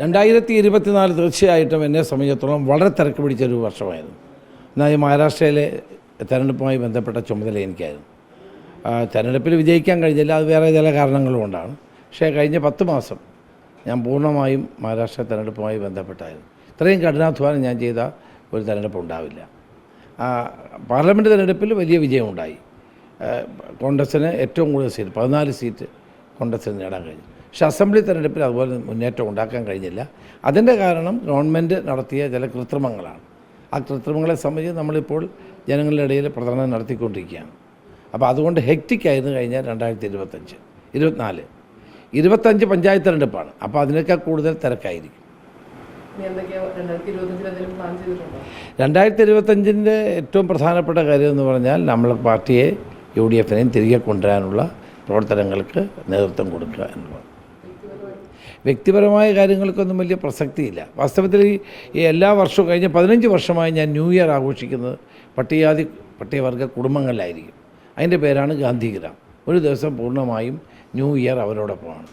രണ്ടായിരത്തി ഇരുപത്തിനാല് തീർച്ചയായിട്ടും എന്നെ സംബന്ധിച്ചിടത്തോളം വളരെ തിരക്ക് പിടിച്ചൊരു വർഷമായിരുന്നു. എന്നാൽ ഈ മഹാരാഷ്ട്രയിലെ തെരഞ്ഞെടുപ്പുമായി ബന്ധപ്പെട്ട ചുമതല എനിക്കായിരുന്നു. തെരഞ്ഞെടുപ്പിൽ വിജയിക്കാൻ കഴിഞ്ഞില്ല. അത് വേറെ ചില കാരണങ്ങളും കൊണ്ടാണ്. പക്ഷേ കഴിഞ്ഞ പത്ത് മാസം ഞാൻ പൂർണമായും മഹാരാഷ്ട്ര തെരഞ്ഞെടുപ്പുമായി ബന്ധപ്പെട്ടായിരുന്നു. ഇത്രയും കഠിനാധ്വാനം ഞാൻ ചെയ്ത ഒരു തെരഞ്ഞെടുപ്പ് ഉണ്ടാവില്ല. പാർലമെന്റ് തെരഞ്ഞെടുപ്പിൽ വലിയ വിജയമുണ്ടായി. കോൺഗ്രസ്സിന് ഏറ്റവും കൂടുതൽ സീറ്റ് പതിനാല് സീറ്റ് കോൺഗ്രസ്സിന് നേടാൻ കഴിഞ്ഞു. പക്ഷേ അസംബ്ലി തെരഞ്ഞെടുപ്പിൽ അതുപോലെ മുന്നേറ്റം ഉണ്ടാക്കാൻ കഴിഞ്ഞില്ല. അതിന്റെ കാരണം ഗവൺമെന്റ് നടത്തിയ ചില കൃത്രിമങ്ങളാണ്. ആ കൃത്രിമങ്ങളെ സംബന്ധിച്ച് നമ്മളിപ്പോൾ ജനങ്ങളുടെ ഇടയിൽ പ്രചരണം നടത്തിക്കൊണ്ടിരിക്കുകയാണ്. അപ്പോൾ അതുകൊണ്ട് ഹെക്റ്റിക് ആയിരുന്നു കഴിഞ്ഞാൽ രണ്ടായിരത്തി ഇരുപത്തഞ്ച് ഇരുപത്തിനാല്. ഇരുപത്തഞ്ച് പഞ്ചായത്ത് തെരഞ്ഞെടുപ്പാണ്. അപ്പോൾ അതിനേക്കാൾ കൂടുതൽ തിരക്കായിരിക്കും. രണ്ടായിരത്തി ഇരുപത്തഞ്ചിന്റെ ഏറ്റവും പ്രധാനപ്പെട്ട കാര്യം എന്ന് പറഞ്ഞാൽ നമ്മൾ പാർട്ടിയെ യു ഡി എഫിനെയും തിരികെ കൊണ്ടുവരാനുള്ള പ്രവർത്തനങ്ങൾക്ക് നേതൃത്വം കൊടുക്കുക എന്നുള്ളത് വ്യക്തിപരമായ കാര്യങ്ങൾക്കൊന്നും വലിയ പ്രസക്തിയില്ല. വാസ്തവത്തിൽ ഈ എല്ലാ വർഷവും കഴിഞ്ഞ പതിനഞ്ച് വർഷമായി ഞാൻ ന്യൂ ഇയർ ആഘോഷിക്കുന്നത് പട്ടികജാതി പട്ടികവർഗ കുടുംബങ്ങളിലായിരിക്കും. അതിന്റെ പേരാണ് ഗാന്ധിഗ്രാം. ഒരു ദിവസം പൂർണമായും ന്യൂ ഇയർ അവരോടൊപ്പമാണ്.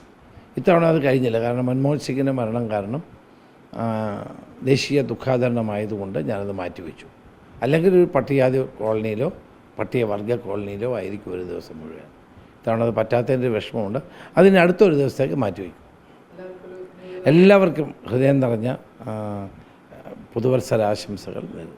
ഇത്തവണ അത് കഴിഞ്ഞില്ല. കാരണം മൻമോഹൻ സിംഗിന്റെ മരണം കാരണം ദേശീയ ദുഃഖാചരണമായതുകൊണ്ട് ഞാനത് മാറ്റിവെച്ചു. അല്ലെങ്കിൽ ഒരു പട്ടികജാതി കോളനിയിലോ പട്ടികവർഗ കോളനിയിലോ ആയിരിക്കും ഒരു ദിവസം മുഴുവൻ. ഇത്തവണ അത് പറ്റാത്തതിന്റെ വിഷമമുണ്ട്. അതിന് അടുത്തൊരു ദിവസത്തേക്ക് മാറ്റിവെക്കും. എല്ലാവർക്കും ഹൃദയം നിറഞ്ഞ ആ, പുതുവത്സര ആശംസകൾ നേരുന്നു.